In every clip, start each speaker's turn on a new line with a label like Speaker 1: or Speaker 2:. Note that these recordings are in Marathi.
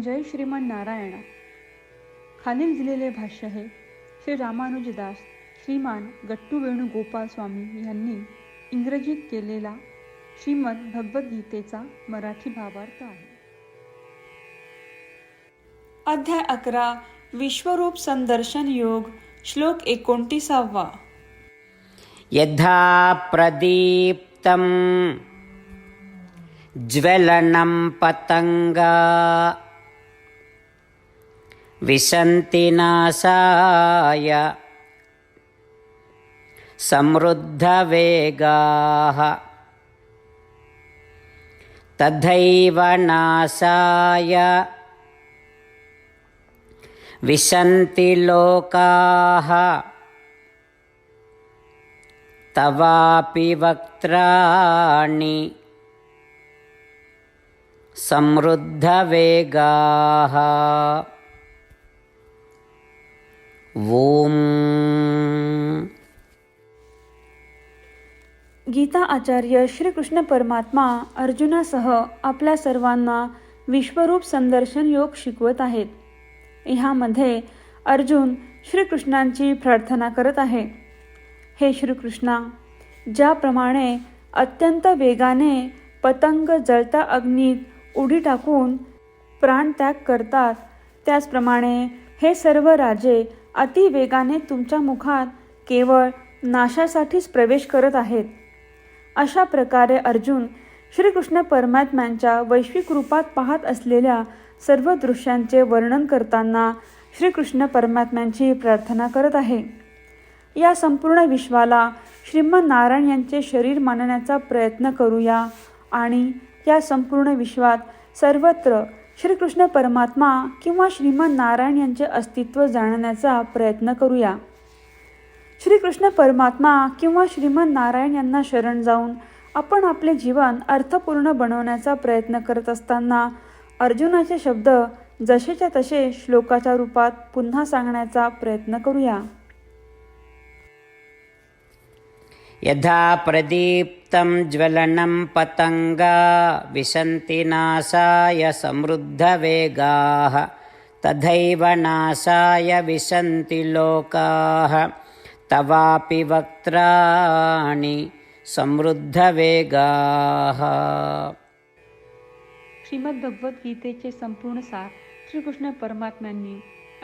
Speaker 1: जय श्रीमान नारायणा. खालील दिलेले भाष्य हे श्री रामानुजदास श्रीमान गट्टू वेणुगोपाल स्वामी यांनी इंग्रजीत केलेला श्रीमद भगवद्गीतेचा मराठी भावार्थ आहे. अध्याय अकरा विश्वरूप संदर्शन योग श्लोक एकोणतीसावा.
Speaker 2: यथा प्रदीप्तं ज्वलनं पतङ्गा विशन्ति नाशाय। समृद्धवेगाः। तथैव नाशाय। विशन्ति लोकाः। तवापि वक्त्राणि। समृद्धवेगाः ॐ
Speaker 1: गीता आचार्य श्रीकृष्ण परमात्मा अर्जुनासह आपल्या सर्वांना विश्वरूप संदर्शन योग शिकवत आहेत. ह्यामध्ये अर्जुन श्रीकृष्णांची प्रार्थना करत आहे. हे श्रीकृष्णा ज्याप्रमाणे अत्यंत वेगाने पतंग जळता अग्नीत उडी टाकून प्राणत्याग करतात त्याचप्रमाणे हे सर्व राजे अतिवेगाने तुमच्या मुखात केवळ नाशासाठीच प्रवेश करत आहेत. अशा प्रकारे अर्जुन श्रीकृष्ण परमात्म्यांच्या वैश्विक रूपात पाहत असलेल्या सर्व दृश्यांचे वर्णन करताना श्रीकृष्ण परमात्म्यांची प्रार्थना करत आहे. या संपूर्ण विश्वाला श्रीमन नारायण यांचे शरीर मानण्याचा प्रयत्न करूया आणि या संपूर्ण विश्वात सर्वत्र श्रीकृष्ण परमात्मा किंवा श्रीमन नारायण यांचे अस्तित्व जाणण्याचा प्रयत्न करूया. श्रीकृष्ण परमात्मा किंवा श्रीमन नारायण यांना शरण जाऊन आपण आपले जीवन अर्थपूर्ण बनवण्याचा प्रयत्न करत असताना अर्जुनाचे शब्द जसेच्या तसे श्लोकाच्या रूपात पुन्हा सांगण्याचा प्रयत्न करूया.
Speaker 2: यथा प्रदीप्तं ज्वलनं पतङ्गा विशन्ति नाशाय समृद्धवेगाः तथैव नाशाय विशन्ति लोकाः तवापि वक्त्राणि समृद्धवेगाः।
Speaker 1: श्रीमद्भगवद्गीतेचे संपूर्ण सार श्रीकृष्ण परमात्म्यांनी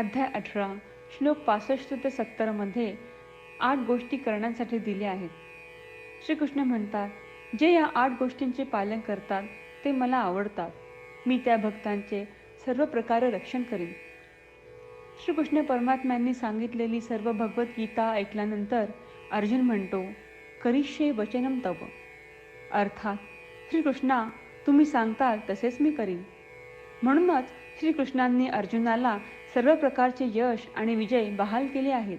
Speaker 1: अध्याय अठरा श्लोक पासष्ट ते सत्तरमध्ये आठ गोष्टी करण्यासाठी दिल्या आहेत. श्रीकृष्ण म्हणतात जे या आठ गोष्टींचे पालन करतात ते मला आवडतात. मी त्या भक्तांचे सर्व प्रकारे रक्षण करीन. श्रीकृष्ण परमात्म्यांनी सांगितलेली सर्व भगवद्गीता ऐकल्यानंतर अर्जुन म्हणतो करिष्ये वचनम तव. अर्थात श्रीकृष्णा तुम्ही सांगताल तसेच मी करीन. म्हणूनच श्रीकृष्णांनी अर्जुनाला सर्व प्रकारचे यश आणि विजय बहाल केले आहेत.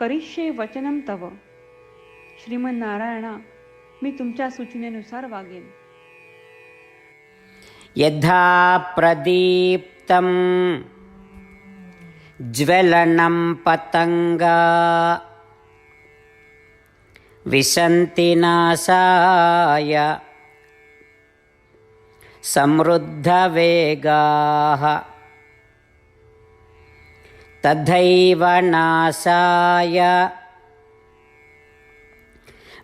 Speaker 1: करिष्ये वचनम तव. श्रीमन नारायणा मी तुमच्या सूचनेनुसार वागेन.
Speaker 2: यथा प्रदीप्तं ज्वलनं पतङ्गा। विशन्ति नाशाय समृद्धवेगाः। तथैव नाशाय।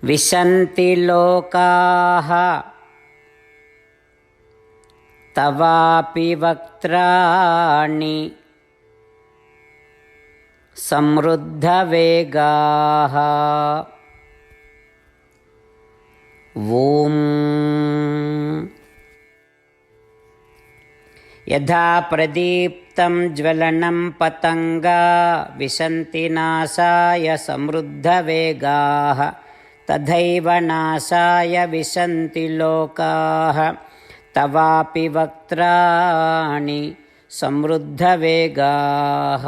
Speaker 2: विशन्ति लोकाः। तवापि वक्त्राणि समृद्धवेगाः। ॐ यथा प्रदीप्तं ज्वलनं पतङ्गा विशन्ति नाशाय समृद्धवेगाः तथैव नाशाय विशन्ति लोकाः तवापि वक्त्राणि समृद्धवेगाः।